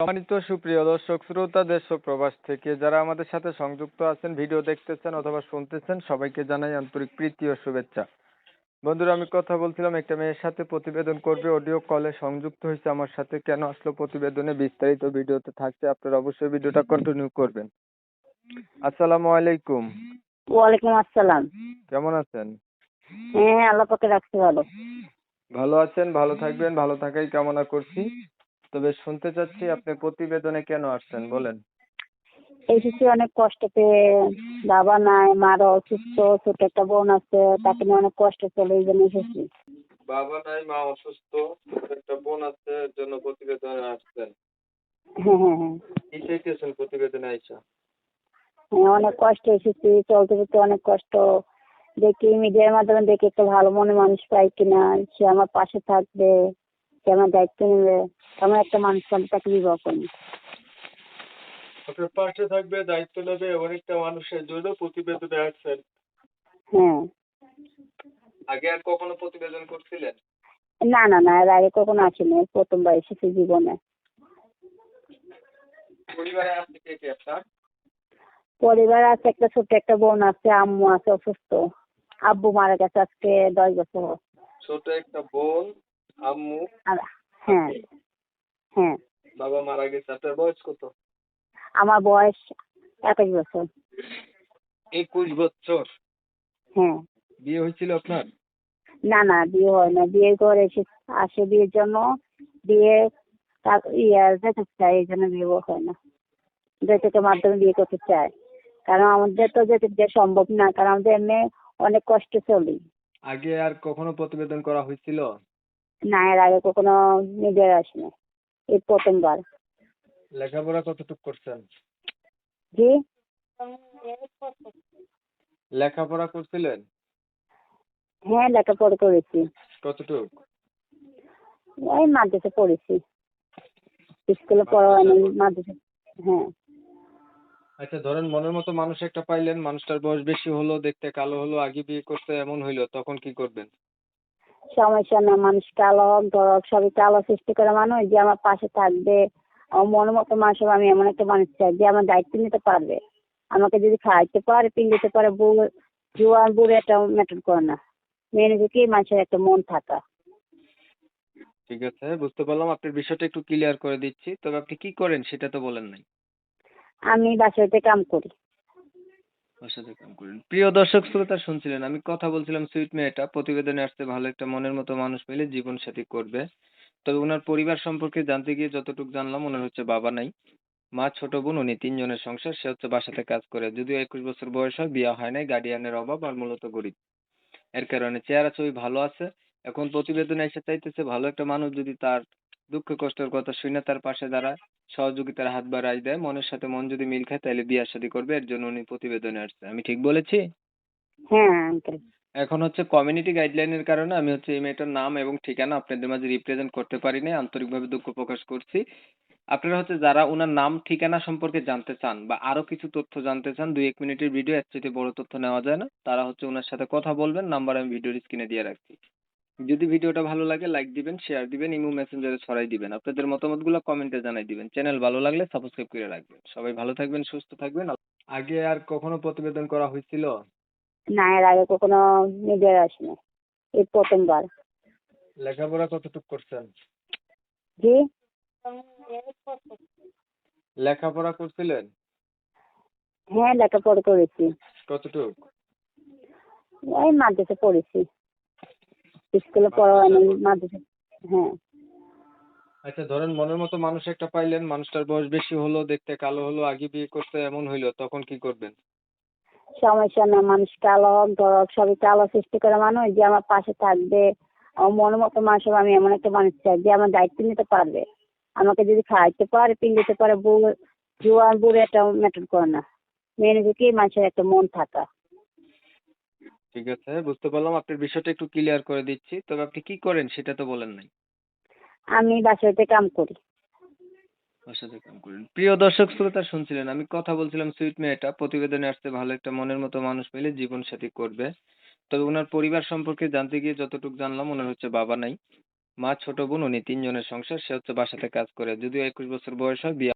সম্মানিত সুপ্রিয় দর্শক শ্রোতা দেশ প্রবাস থেকে যারা আমাদের সাথে সংযুক্ত আছেন ভিডিও দেখতেছেন অথবা শুনতেছেন সবাইকে জানাই আন্তরিক প্রীতি ও শুভেচ্ছা। বন্ধুরা আমি কথা বলছিলাম একটা মেয়ের সাথে প্রতিবেদন করবে অডিও কলে সংযুক্ত হয়েছে আমার সাথে। কেন আসলো প্রতিবেদনে? বিস্তারিত ভিডিওতে থাকছে আপনারা অবশ্যই ভিডিওটা কন্টিনিউ করবেন। আসসালামু আলাইকুম। ওয়ালাইকুম আসসালাম। কেমন আছেন? হ্যাঁ আল্লাহ পাকে রাখতে ভালো। ভালো আছেন ভালো থাকবেন ভালো থাকাই কামনা করছি। তবে শুনতে চাচ্ছি আপনি প্রতিবেদনে কেন আসছেন বলেন। এসেছি অনেক কষ্ট পেয়ে বাবা নাই মারা অসুস্থ ছোট একটা বোন আছে তাকে নিয়ে অনেক কষ্ট চলে এই জন্য এসেছি। বাবা নাই মা অসুস্থ একটা বোন আছে এর জন্য প্রতিবেদনে আসছেন। হ্যাঁ হ্যাঁ হ্যাঁ। কি চাইতেছেন প্রতিবেদনে আইসা? হ্যাঁ অনেক কষ্ট এসেছি চলতে চলতে অনেক কষ্ট। দেখি মিডিয়ার মাধ্যমে দেখি একটা ভালো মনে মানুষ পাই কিনা সে আমার পাশে থাকবে সে আমার দায়িত্ব নেবে। এমন একটা মানুষ আমি তাকে বিবাহ করি আপনার পাশে থাকবে দায়িত্ব নেবে অনেকটা মানুষের জন্য প্রতিবেদনে আসছেন। হ্যাঁ। আগে আর কখনো প্রতিবেদন করছিলেন? না না না এর আগে কখনো আসিনি প্রথমবার এসেছি জীবনে। পরিবারে আছে কে কে আপনার? পরিবার আছে একটা ছোট একটা বোন আছে আম্মু আছে অসুস্থ। আব্বু মারা গেছে আজকে দশ বছর। ছোট একটা বোন আম্মু। আর হ্যাঁ। হ্যাঁ। বাবা মারা গেছে আপনার বয়স কত? আমার বয়স একুশ বছর। একুশ বছর? হ্যাঁ। বিয়ে হয়েছিল আপনার? না না বিয়ে হয় না। বিয়ে করে এসে আসে বিয়ের জন্য বিয়ে তার- ইয়ে যেতে চায় এই জন্য বিয়ে হয় না। যেতে মাধ্যমে বিয়ে করতে চায়। কারণ আমাদের তো যেতে দেওয়া সম্ভব না কারণ আমাদের এমনি অনেক কষ্ট চলি। আগে আর কখনো প্রতিবেদন করা হয়েছিল? না এর আগে কখনো নিজের আসেনি এই প্রথমবার। লেখাপড়া কতটুকু করছেন? জি? লেখাপড়া করছিলেন? হ্যাঁ লেখাপড়া করেছি। কতটুকু? ওই মাদ্রাসা পড়েছি। স্কুলে পড়া হয়নি মাদ্রাসা হ্যাঁ। আচ্ছা ধরেন মনের মতো মানুষ একটা পাইলেন মানুষটার বয়স বেশি হলো দেখতে কালো হলো আগে বিয়ে করতে এমন হইল তখন কি করবেন? সমস্যা না মানুষ কালো হোক হোক সবই কালো সৃষ্টি করে মানুষ যে আমার পাশে থাকবে আমার মনের মতো মানুষ আমি এমন একটা মানুষ চাই যে আমার দায়িত্ব নিতে পারবে। আমাকে যদি খাওয়াইতে পারে পিন্দিতে পারে বউ জোয়ান বুড়ো একটা ম্যাটার করে না। মেয়ে নিজেকে মানুষের একটা মন থাকা। ঠিক আছে বুঝতে পারলাম। আপনার বিষয়টা একটু ক্লিয়ার করে দিচ্ছি। তবে আপনি কি করেন সেটা তো বলেন নাই। আমি বাসাতে কাম করি। বাসাতে কাম করেন। প্রিয় দর্শক শ্রোতা শুনছিলেন, আমি কথা বলছিলাম সুইট মেয়েটা, প্রতিবেদনে আসতে ভালো একটা মনের মতো মানুষ পেলে জীবন সাথী করবে। তবে ওনার পরিবার সম্পর্কে জানতে গিয়ে যতটুকু জানলাম, ওনার হচ্ছে বাবা নাই। মা, ছোট বোন, উনি তিনজনের সংসার, সে হচ্ছে বাসাতে কাজ করে। যদিও একুশ বছর বয়স হয়, বিয়ে হয় নাই, গার্ডিয়ানের অভাব আর মূলত গরিব। এর কারণে চেহারা ছবি ভালো আছে। এখন প্রতিবেদনে এসে চাইতেছে, ভালো একটা মানুষ যদি তার দুঃখ কষ্টের কথা শুনে তার পাশে দাঁড়ায় সহযোগিতার হাত বাড়াই দেয় মনের সাথে মন যদি মিল খায় তাহলে বিয়ে শাদী করবে এর জন্য উনি প্রতিবেদনে আসছে। আমি ঠিক বলেছি? হ্যাঁ আঙ্কেল এখন হচ্ছে কমিউনিটি গাইডলাইনের কারণে আমি হচ্ছে এই মেয়েটার নাম এবং ঠিকানা আপনাদের মাঝে রিপ্রেজেন্ট করতে পারি পারিনি আন্তরিকভাবে দুঃখ প্রকাশ করছি। আপনারা হচ্ছে যারা ওনার নাম ঠিকানা সম্পর্কে জানতে চান বা আরও কিছু তথ্য জানতে চান দুই এক মিনিটের ভিডিও এর চেয়ে বড় তথ্য নেওয়া যায় না। তারা হচ্ছে ওনার সাথে কথা বলবেন নাম্বার আমি ভিডিওর স্ক্রিনে দিয়ে রাখছি। যদি ভিডিওটা ভালো লাগে লাইক দিবেন শেয়ার দিবেন ইমো মেসেঞ্জারে ছড়াই দিবেন। আপনাদের মতামতগুলো কমেন্টে জানাই দিবেন। চ্যানেল ভালো লাগলে সাবস্ক্রাইব করে রাখবেন। সবাই ভালো থাকবেন সুস্থ থাকবেন। আগে আর কখনো প্রতিবেদন করা হয়েছিল? না এর আগে কখনো নিজের আসেনি। এই প্রথমবার। লেখাপড়া কতটুকু করছেন? জি? লেখাপড়া করছিলেন? হ্যাঁ লেখাপড়া করেছি। কতটুকু? ওই মাদ্রাসা পড়েছি। স্কুলে পড়া হয়নি মাদ্রাসা হ্যাঁ। আচ্ছা ধরেন মনের মতো মানুষ একটা পাইলেন মানুষটার বয়স বেশি হলো দেখতে কালো হলো আগে বিয়ে করতে এমন হইল তখন কি করবেন? সমস্যা না মানুষ কালো হোক হোক সবই কালো সৃষ্টি করে মানুষ যে আমার পাশে থাকবে আমার মনের মতো মানুষ আমি এমন একটা মানুষ চাই যে আমার দায়িত্ব নিতে পারবে। আমাকে যদি খাইতে পারে পিন্দিতে পারে বউ জোয়ান বুড়ো একটা ম্যাটার করে না। মেয়ে নিজেকে মানুষের একটা মন থাকা। ঠিক আছে বুঝতে পারলাম। আপনার বিষয়টা একটু ক্লিয়ার করে দিচ্ছি। তবে আপনি কি করেন সেটা তো বলেন নাই। আমি বাসাতে কাম করি। বাসাতে কাম করেন। প্রিয় দর্শক শ্রোতা শুনছিলেন আমি কথা বলছিলাম সুইট মেয়েটা। প্রতিবেদনে আসতে ভালো একটা মনের মতো মানুষ পেলে জীবন সাথী করবে। তবে ওনার পরিবার সম্পর্কে জানতে গিয়ে যতটুকু জানলাম ওনার হচ্ছে বাবা নাই। মা ছোট বোন উনি তিনজনের সংসার সে হচ্ছে বাসাতে কাজ করে। যদিও একুশ বছর বয়স হয় বিয়ে